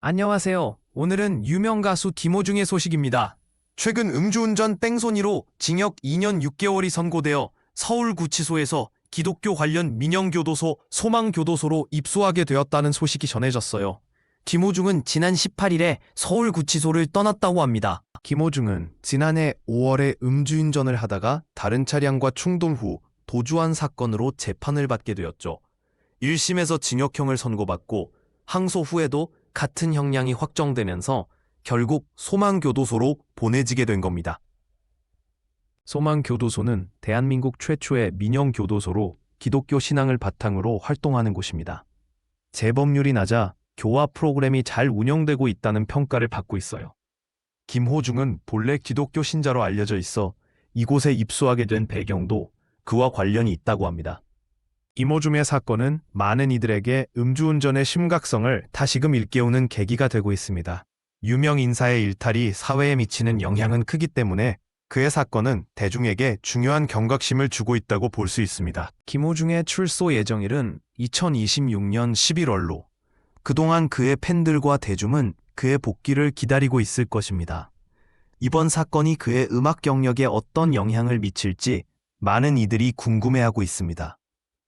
안녕하세요. 오늘은 유명 가수 김호중의 소식입니다. 최근 음주운전 땡손이로 징역 2년 6개월이 선고되어 서울구치소에서 기독교 관련 민영교도소 소망교도소로 입소하게 되었다는 소식이 전해졌어요. 김호중은 지난 18일에 서울구치소를 떠났다고 합니다. 김호중은 지난해 5월에 음주운전을 하다가 다른 차량과 충돌 후 도주한 사건으로 재판을 받게 되었죠. 1심에서 징역형을 선고받고 항소 후에도 같은 형량이 확정되면서 결국 소망교도소로 보내지게 된 겁니다. 소망교도소는 대한민국 최초의 민영교도소로 기독교 신앙을 바탕으로 활동하는 곳입니다. 재범률이 낮아 교화 프로그램이 잘 운영되고 있다는 평가를 받고 있어요. 김호중은 본래 기독교 신자로 알려져 있어 이곳에 입소하게 된 배경도 그와 관련이 있다고 합니다. 이모줌의 사건은 많은 이들에게 음주운전의 심각성을 다시금 일깨우는 계기가 되고 있습니다. 유명 인사의 일탈이 사회에 미치는 영향은 크기 때문에 그의 사건은 대중에게 중요한 경각심을 주고 있다고 볼 수 있습니다. 김호중의 출소 예정일은 2026년 11월로 그동안 그의 팬들과 대중은 그의 복귀를 기다리고 있을 것입니다. 이번 사건이 그의 음악 경력에 어떤 영향을 미칠지 많은 이들이 궁금해하고 있습니다.